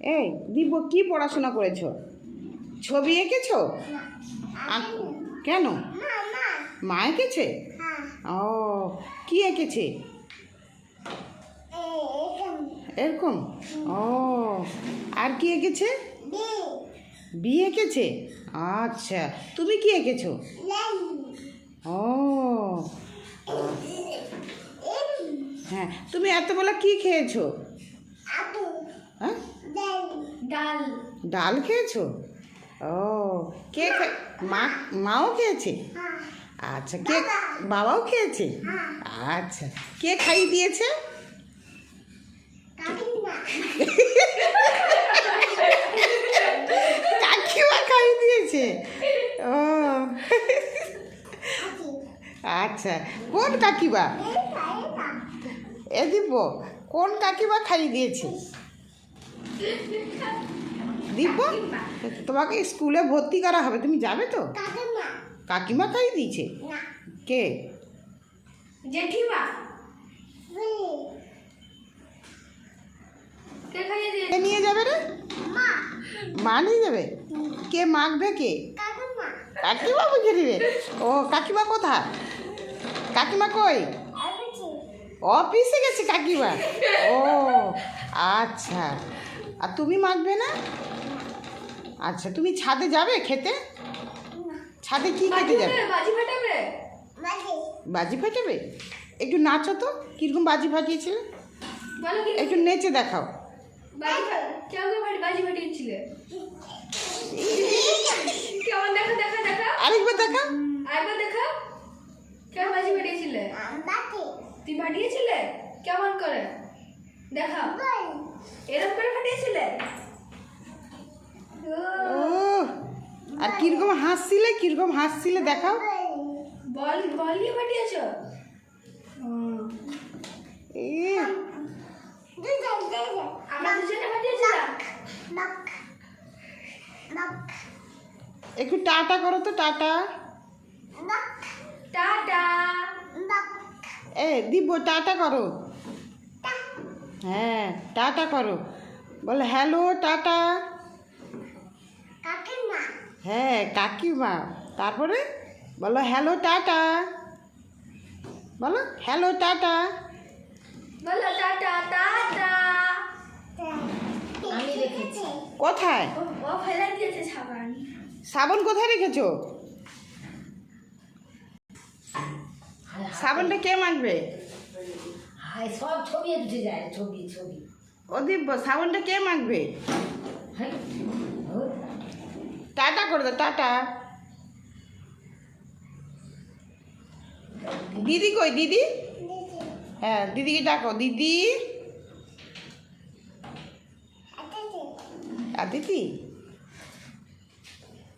এই, দিব্য, কি পড়াশোনা করেছ? ছবি এঁকেছো? কেন? মা এঁকেছে? ও, কি এঁকেছে? এরকম? ও, আর কি এঁকেছে? বি এঁকেছে? আচ্ছা তুমি কি এঁকেছো? ও হ্যাঁ তুমি এতবেলা কি খেয়েছো? ডাল। ডাল খেয়েছো? ও কে মা মাও খেয়েছে? আচ্ছা কে বাবাও খেয়েছে? আচ্ছা কে খাইয়ে দিয়েছে? কাকিমা। খাইয়ে দিয়েছে। ও। আচ্ছা কোন কাকিমা? এ দিব্য কোন কাকিমা খাইয়ে দিয়েছে? দিব্য তোমাকে স্কুলে ভর্তি করা হবে তুমি যাবে তো? কাকিমা। খাইয়ে দিয়েছে? কে? কে নিয়ে যাবে রে? মা। নিয়ে যাবে? কে মাখবে কে? কাকিমা। মুখে দিবে। ও কাকিমা কোথায়? কাকিমা কই? অফিসে গেছে কাকিমা। ও আচ্ছা। আর তুমি মাখবে না? আচ্ছা তুমি ছাদে যাবে খেতে? ছাদে কি খেতে যাবে? বাজি ফাটাবে? বাজি। ফাটাবে? একটু নাচো তো কীরকম বাজি ফাটিয়েছিলে? একটু নেচে দেখাও। বাজি ফা- কেউ কেউ ফাটি বাজি ফাটিয়েছিলে? কেমন? দেখা দেখা দেখা আরেকবার দেখা আরেকবার দেখা কেমন বাজি ফাটিয়েছিলে? তুই ফাটিয়েছিলে? কেমন করে? দেখা এরকম করে ফাটিয়েছিলে? ও, ও আর কীরকম হাসছিলে কীরকম হাসছিলে দেখাও। বল বল নিয়ে ফাটিয়েছ? এ আমরা দুজনে ফাটিয়েছিলাম? একটু টাটা করো তো টাটা। টাটা। এ দিব্য টাটা করো। হ্যাঁ টাটা করো। বলো হ্যালো টাটা। হ্যাঁ কাকিমা। তারপরে বলো হ্যালো টাটা। বলো হ্যালো টাটা। বলো টাটা টাটা। আমি রেখেছি। কোথায়? ও ও ফেলে দিয়েছে সাবান। সাবন কোথায় রেখেছো? সাবনটা কে মাখবে? সব ছবি উঠে যায় ছবি ছবি। ও দিব্য সাবনটা কে মাখবে? হাই টাটা করে দাও টাটা। দিদি কই দিদি? হ্যাঁ দিদিকে ডাকো দিদি। আর দিদি